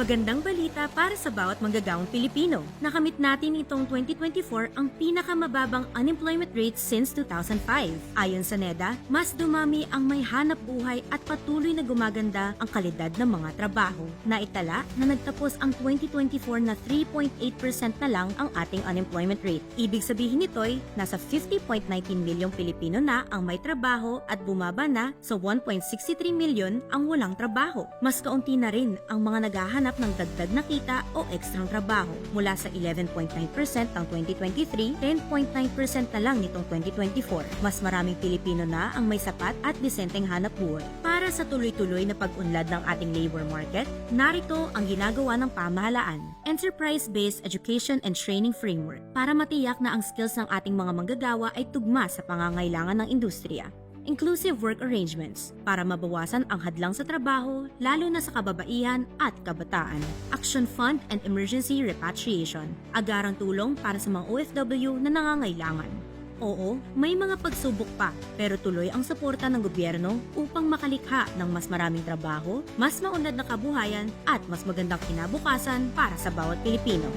Magandang balita para sa bawat manggagawang Pilipino. Nakamit natin itong 2024 ang pinakamababang unemployment rate since 2005. Ayon sa NEDA, mas dumami ang may hanap buhay at patuloy na gumaganda ang kalidad ng mga trabaho. Naitala na nagtapos ang 2024 na 3.8% na lang ang ating unemployment rate. Ibig sabihin nito'y nasa 50.19 milyong Pilipino na ang may trabaho at bumaba na sa 1.63 milyon ang walang trabaho. Mas kaunti na rin ang mga naghahanap ng dagdag na kita o ekstrang trabaho. Mula sa 11.9% ng 2023, 10.9% na lang nitong 2024. Mas maraming Pilipino na ang may sapat at disenteng hanap buhay. Para sa tuloy-tuloy na pag-unlad ng ating labor market, narito ang ginagawa ng pamahalaan. Enterprise-Based Education and Training Framework para matiyak na ang skills ng ating mga manggagawa ay tugma sa pangangailangan ng industriya inclusive work arrangements para mabawasan ang hadlang sa trabaho lalo na sa kababaihan at kabataan. Action Fund and Emergency Repatriation, agarang tulong para sa mga OFW na nangangailangan. Oo, may mga pagsubok pa, pero tuloy ang suporta ng gobyerno upang makalikha ng mas maraming trabaho, mas maunlad na kabuhayan at mas magandang kinabukasan para sa bawat Pilipino.